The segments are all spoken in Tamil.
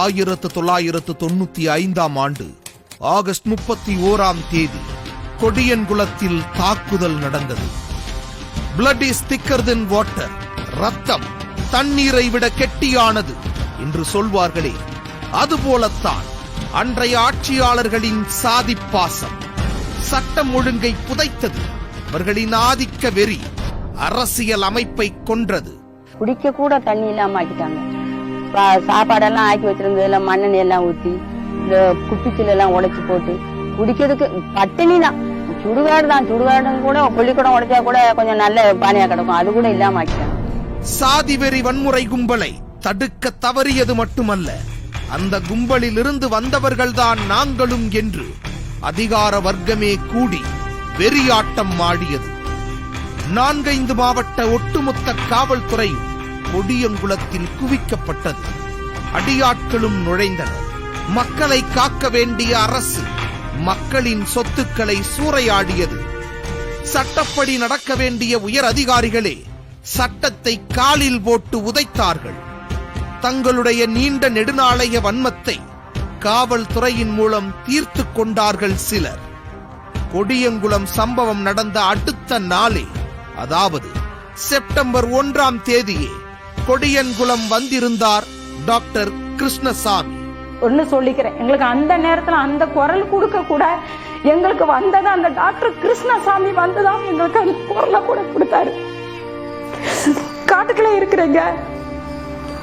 ஆயிரத்து தொள்ளாயிரத்து தொண்ணூத்தி ஐந்தாம் ஆண்டு ஆகஸ்ட் முப்பத்தி ஓராம் தேதி கொடியன்குளத்தில் தாக்குதல் நடந்தது. பிளட் இஸ் திக்கர் தென் வாட்டர் ரத்தம் தண்ணீரை விட கெட்டியானது என்று சொல்வார்களே அதுபோலத்தான் அன்றைய ஆட்சியாளர்களின் சாதி பாசம் சட்டம் ஒழுங்கை புதைத்தது அவர்களின் ஆதிக்க வெறி அரசியல் அமைப்பை கொன்றது. குடிக்க கூட தண்ணி இல்லாம ஆக்கிட்டாங்க. சாப்பாடெல்லாம் ஆக்கி வச்சிருந்ததுல மண்ணெண்ணெய் எல்லாம் ஊத்தி இந்த குப்பிச்சில எல்லாம் உடைச்சு போட்டு குடிக்கிறதுக்கு பட்டினி தான். சுடுகாடு தான். சுடுகாடு கூட கொல்லிக்கூடம் உடைச்சா கூட கொஞ்சம் நல்ல பானையா கிடக்கும். அது கூட இல்லாம ஆக்கிட்டாங்க சாதி வெறி வன்முறை கும்பலை தடுக்க தவறியது மட்டுமல்ல. அந்த கும்பலில் இருந்து வந்தவர்கள்தான் நாங்களும் என்று அதிகார வர்க்கமே கூடி வெறியாட்டம் ஆடியது. நான்கைந்து மாவட்ட ஒட்டுமொத்த காவல்துறை கொடியங்குளத்தில் குவிக்கப்பட்டது. அடியாட்களும் நுழைந்தனர். மக்களை காக்க வேண்டிய அரசு மக்களின் சொத்துக்களை சூறையாடியது. சட்டப்படி நடக்க வேண்டிய உயர் அதிகாரிகளே சட்டத்தை காலில் போட்டு உதைத்தார்கள். தங்களுடைய நீண்ட நெடுநாளைய வன்மத்தை காவல்துறையின் மூலம் தீர்த்து கொண்டார்கள் சிலர். கொடியங்குளம் சம்பவம் நடந்த அடுத்த நாளே அதாவது செப்டம்பர் ஒன்றாம் தேதியே கொடியன்குளம் வந்திருந்தார் டாக்டர் கிருஷ்ணசாமி. ஒன்னு சொல்லிக்கிறேன். எங்களுக்கு அந்த நேரத்துல அந்த குரல் கொடுக்க கூட எங்களுக்கு வந்தது அந்த டாக்டர் கிருஷ்ணசாமி வந்துதான் எங்களுக்கு அந்த குரலை கூட கொடுத்தாரு. காட்டுக்குள்ள இருக்கிறீங்க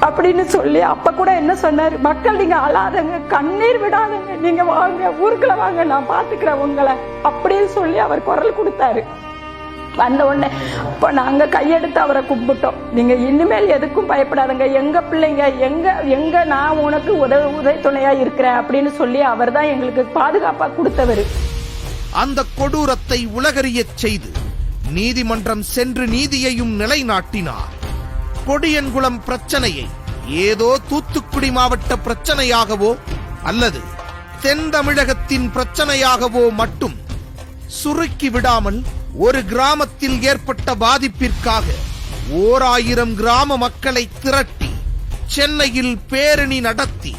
அப்படின்னு சொல்லி அப்ப கூட என்ன சொன்னாரு? மக்கள் நீங்க அழாதங்க கண்ணீர் விடாதங்க. நீங்க வாங்க ஊருக்குள்ள வாங்க நான் பாத்துக்கிறேன் உங்களை அப்படின்னு சொல்லி அவர் குரல் கொடுத்தாரு. வந்த உடனே இப்போ நாங்கள் கையெடுத்து அவரை கும்பிட்டோம். நீங்க இனிமேல் எதுக்கும் பயப்படாதங்க. எங்க பிள்ளைங்க எங்க எங்க நான் உனக்கு உதவி உதவி துணையா இருக்கிறேன் அப்படின்னு சொல்லி அவர் தான் எங்களுக்கு பாதுகாப்பா கொடுத்தவர். அந்த கொடூரத்தை உலகறியச் செய்து நீதிமன்றம் சென்று நீதியையும் நிலைநாட்டினார். கொடியன்குளம் பிரச்சனையை ஏதோ தூத்துக்குடி மாவட்ட பிரச்சனையாகவோ அல்லது தென் தமிழகத்தின் பிரச்சனையாகவோ மட்டும் சுருக்கி விடாமல் ஒரு கிராமத்தில் ஏற்பட்ட பாதிப்பிற்காக ஓர் ஆயிரம் கிராம மக்களை திரட்டி சென்னையில் பேரணி நடத்தி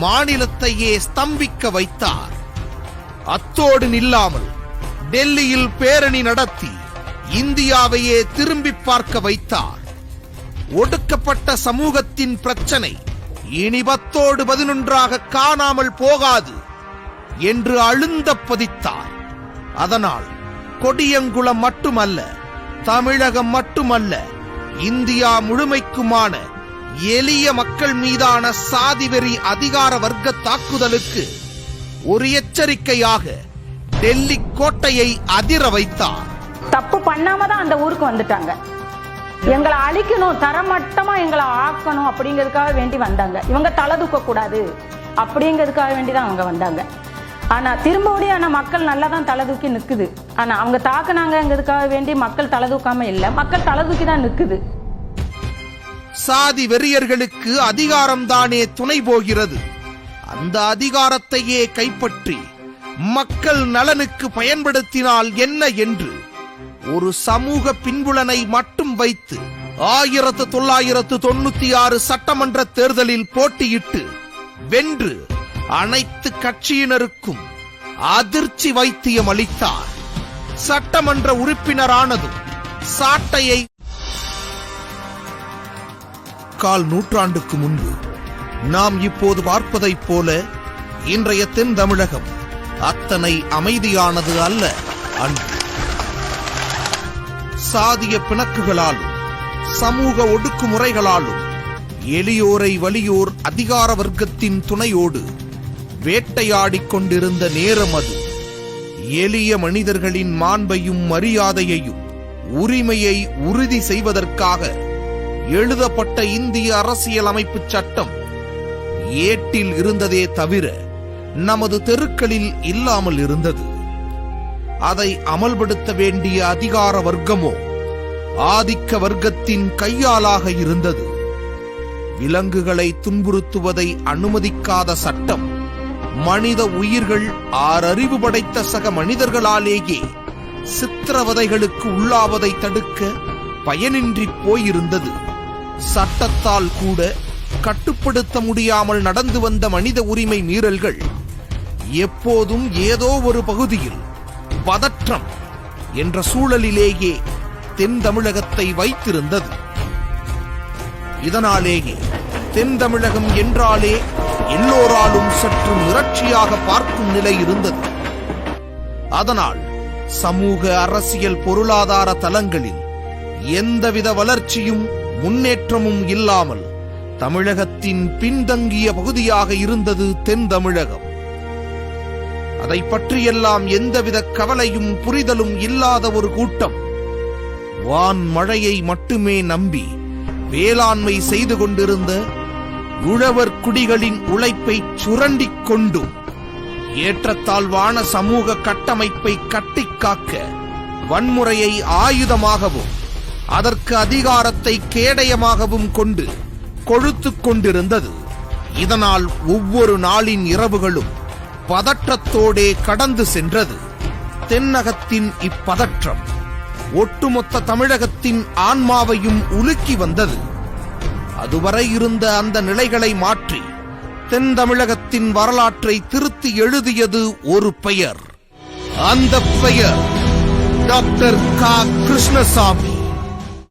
மாநிலத்தையே ஸ்தம்பிக்க வைத்தார். அத்தோடு நில்லாமல் டெல்லியில் பேரணி நடத்தி இந்தியாவையே திரும்பி பார்க்க வைத்தார். ஒடுக்கப்பட்ட சமூகத்தின் பிரச்சனை இனி பத்தோடு பதினொன்றாக காணாமல் போகாது என்று அழுந்த பதித்தார். அதனால் கொடியங்குளம் மட்டுமல்ல தமிழகம் மட்டுமல்ல இந்தியா முழுமைக்குமான எளிய மக்கள் மீதான சாதிவெறி அதிகார வர்க்க தாக்குதலுக்கு ஒரு எச்சரிக்கையாக டெல்லி கோட்டையை அதிர வைத்தார். தப்பு பண்ணாம தான் அந்த ஊருக்கு வந்துட்டாங்க. எங்களை அழிக்கணும் தரமட்டமா எங்களை ஆக்கணும் அப்படிங்கிறதுக்காக வேண்டி வந்தாங்க. இவங்க தலை தூக்க கூடாது அப்படிங்கிறதுக்காக வேண்டி தான் அவங்க வந்தாங்க. ஆனா திரும்பவுடைய ஆனால் மக்கள் நல்லா தான் தலை தூக்கி நிக்குது. ஆனா அவங்க தாக்குனாங்கிறதுக்காக வேண்டி மக்கள் தலை தூக்காமல் இல்ல. மக்கள் தலை தூக்கி தான் நிக்குது. சாதி வெறியர்களுக்கு அதிகாரம்தானே துணை போகிறது. அந்த அதிகாரத்தையே கைப்பற்றி மக்கள் நலனுக்கு பயன்படுத்தினால் என்ன என்று ஒரு சமூக பின்புலனை மட்டும் வைத்து ஆயிரத்து தொள்ளாயிரத்து தொண்ணூத்தி ஆறு சட்டமன்ற தேர்தலில் போட்டியிட்டு வென்று அனைத்து கட்சியினருக்கும் அதிர்ச்சி வைத்தியம் அளித்தார். சட்டமன்ற உறுப்பினரானதும் சாட்டையை கால் நூற்றாண்டுக்கு முன்பு நாம் இப்போது பார்ப்பதைப் போல இன்றைய தென் தமிழகம் அத்தனை அமைதியானது அல்ல அன்று. சாதிய பிணக்குகளாலும் சமூக ஒடுக்குமுறைகளாலும் எளியோரை வலியோர் அதிகார வர்க்கத்தின் துணையோடு வேட்டையாடிக் கொண்டிருந்த நேரம் அது. எளிய மனிதர்களின் மாண்பையும் மரியாதையையும் உரிமையை உறுதி செய்வதற்காக எழுதப்பட்ட இந்திய அரசியலமைப்பு சட்டம் ஏட்டில் இருந்ததே தவிர நமது தெருக்களில் இல்லாமல் இருந்தது. அதை அமல்படுத்த வேண்டிய அதிகார வர்க்கமோ ஆதிக்க வர்க்கத்தின் கையாலாக இருந்தது. விலங்குகளை துன்புறுத்துவதை அனுமதிக்காத சட்டம் மனித உயிர்கள் ஆறறிவு படைத்த சக மனிதர்களாலேயே சித்திரவதைகளுக்கு உள்ளாவதை தடுக்க பயனின்றி போயிருந்தது. சட்டத்தால் கூட கட்டுப்படுத்த முடியாமல் நடந்து வந்த மனித உரிமை மீறல்கள் எப்போதும் ஏதோ ஒரு பகுதியில் பதற்றம் என்ற சூழலிலேயே தென் தமிழகத்தை வைத்திருந்தது. இதனாலேயே தென் தமிழகம் என்றாலே எல்லோராலும் சற்று மிரட்சியாக பார்க்கும் நிலை இருந்தது. அதனால் சமூக அரசியல் பொருளாதார தலங்களில் எந்தவித வளர்ச்சியும் முன்னேற்றமும் இல்லாமல் தமிழகத்தின் பின்தங்கிய பகுதியாக இருந்தது தென் தமிழகம் அதை பற்றியெல்லாம் எந்தவித கவலையும் புரிதலும் இல்லாத ஒரு கூட்டம் வான் மழையை மட்டுமே நம்பி வேளாண்மை செய்து கொண்டிருந்த உழவர் குடிகளின் உழைப்பை சுரண்டிக் கொண்டும் ஏற்றத்தாழ்வான சமூக கட்டமைப்பை கட்டிக்காக்க வன்முறையை ஆயுதமாகவும் அதற்கு அதிகாரத்தை கேடயமாகவும் கொண்டு கொழுத்துக் கொண்டிருந்தது. இதனால் ஒவ்வொரு நாளின் இரவுகளும் பதற்றத்தோடே கடந்து சென்றது. தென்னகத்தின் இப்பதற்றம் ஒட்டுமொத்த தமிழகத்தின் ஆன்மாவையும் உலுக்கி வந்தது. அதுவரை இருந்த அந்த நிலைகளை மாற்றி தென் தமிழகத்தின் வரலாற்றை திருத்தி எழுதியது ஒரு பெயர். அந்த பெயர் டாக்டர் கா. கிருஷ்ணசாமி.